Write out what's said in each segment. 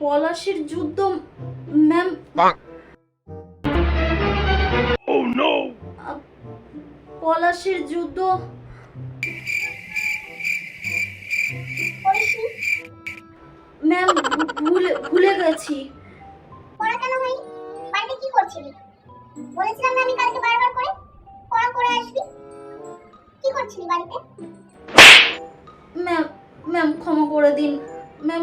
পলাশির যুদ্ধ ma'am Oh no! পলাশির যুদ্ধ ম্যাম ভুলে ভুলে গেছি। পড়া কেন হয়নি? বাড়িতে কি করছিলি? বলেছিলাম না আমি কালকে বারবার করে। পড়া করে আসবি। কি করছিলি বাড়িতে? ম্যাম ম্যাম ক্ষমা করে দিন। ম্যাম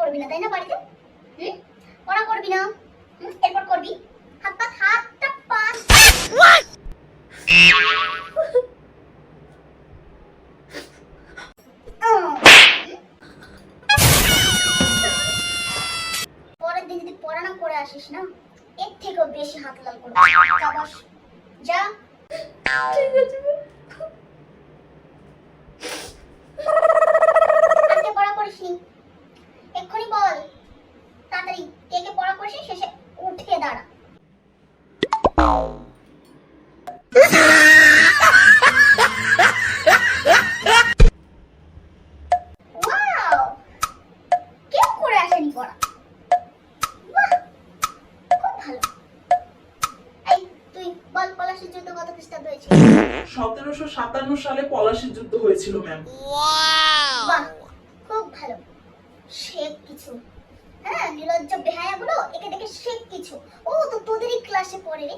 করবি না তাই না বাড়িতে হুম পড়া করবি না করবি হাত পাত হাতটা পাত আহ, পরের দিন যদি পড়া না করে আসিস না? এর থেকেও বেশি হাত লাল করবি যা বস যা ঠিক আছে ম্যাম। আজকে পড়া করিসনি এক্ষুনি বল তাড়াতাড়ি কে কে পড়া করিস শেষে উঠে দাঁড়া ওয়াও কেউ করে আসেনি পড়া বাহ খুব ভালো এই তুই বল পলাশির যুদ্ধ কত খ্রিস্টাব্দ হয়েছিল? সতেরোশো সাতান্ন সালে পলাশির যুদ্ধ হয়েছিল ম্যাম বাহ খুব ভালো। শেখ কিছু। হ্যাঁ নির্লজ্জ বেহায়াগুলো একে দেখে শেখ কিছু। ও তো তোদেরই ক্লাসে পড়ে রে।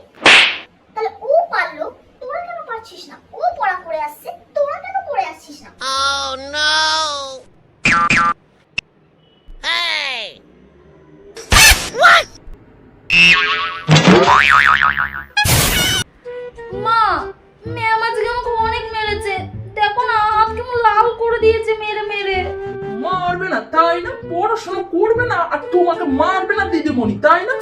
তাহলে ও পারল তোরা কেন পারছিস না? ও পড়া করে আসছে তোরা কেন করে আসছিস না? Oh no! Hey! মা ম্যাম আজকে আমাকে অনেক মেরেছে। দেখো না হাত কেমন লাল করে দিয়েছে মেরে মেরে। মারবে না তাই না? পড়াশোনা করবে না আর তোমাকে মারবে না দিদিমণি তাই না?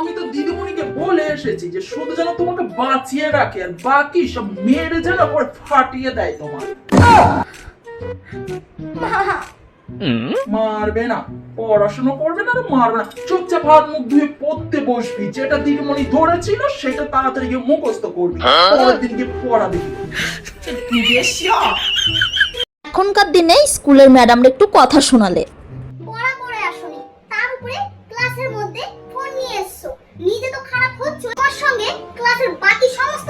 আমি তো দিদিমণিকে বলে এসেছি যে শুধু যেন তোমাকে বাঁচিয়ে রাখে আর বাকি সব মেরে যেন পরে ফাটিয়ে দেয় তোমার। মা? মারবে না। করবে না আর মারবে না। চুপচাপ হাত মুখ ধুয়ে পড়তে বসবি। যেটা দিদিমণি ধরেছিল সেটা তাড়াতাড়ি গিয়ে মুখস্থ করবি। হ্যাঁ? পরের দিন গিয়ে পড়া দিবি এখনকার দিনে স্কুলের ম্যাডামরা একটু কথা শোনালে। পড়া ক্লাসের মধ্যে ফোন নিয়ে এসছো। নিজে তো খারাপ হচ্ছে। সঙ্গে ক্লাসের বাকি সমস্ত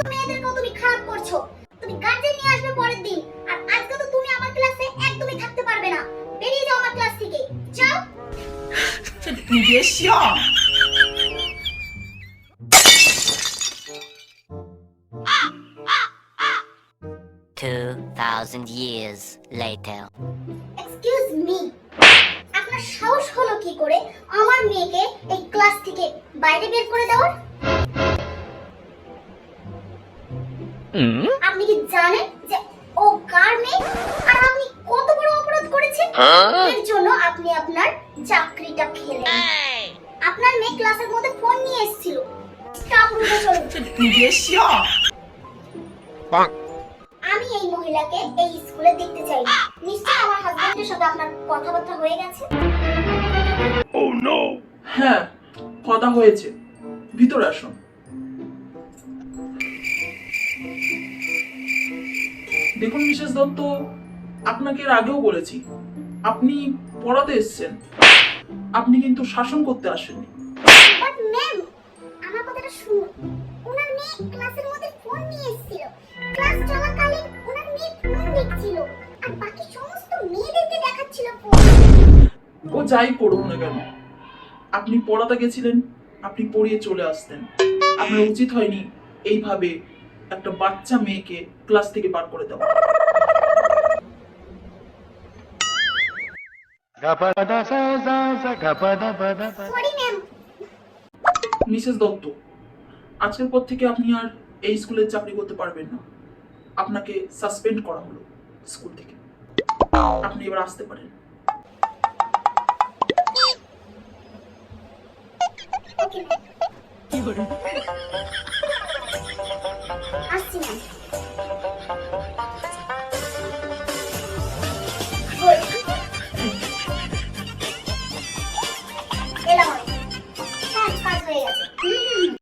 Yeshua. Thousand years later. Excuse me. আপনার সাহস হলো কি করে আমার মেয়েকে এই ক্লাস থেকে বাইরে বের করে দেওয়ার আপনি কি জানেন যে ও কার মেয়ে আর করেছে হ্যাঁ? এর জন্য আপনি আপনার চাকরিটা খেলেন। আপনার মেয়ে ক্লাসের মধ্যে ফোন নিয়ে এসেছিল। আমি এই মহিলাকে এই স্কুলে দেখতে চাই নিশ্চয় আমার হাজবেন্ডের সাথে আপনার কথাবার্তা হয়ে গেছে। oh, ও নো হ্যাঁ কথা হয়েছে। ভিতরে আসুন। দেখুন মিসেস দত্ত আপনাকে এর আগেও বলেছি আপনি পড়াতে এসেছেন। আপনি কিন্তু শাসন করতে আসেননি। বাট ম্যাম আমার কথাটা শুনুন। ওনার মেয়ে ক্লাসের মধ্যে ফোন নিয়ে এসেছিল। ক্লাস চলাকালীন ওনার মেয়ে ফোন দেখছিল। আর বাকি সমস্ত মেয়েদেরকে দেখাচ্ছিল ফোন। ও যাই করুক না কেন আপনি পড়াতে গেছিলেন আপনি পড়িয়ে চলে আসতেন। আপনার উচিত হয়নি এইভাবে একটা বাচ্চা মেয়েকে ক্লাস থেকে বার করে দেওয়া। মিসেস দত্ত আজকের পর থেকে আপনি আর এই স্কুলে চাকরি করতে পারবেন না। আপনাকে সাসপেন্ড করা হলো স্কুল থেকে। আপনি এবার আসতে পারেন। আসছি ম্যাম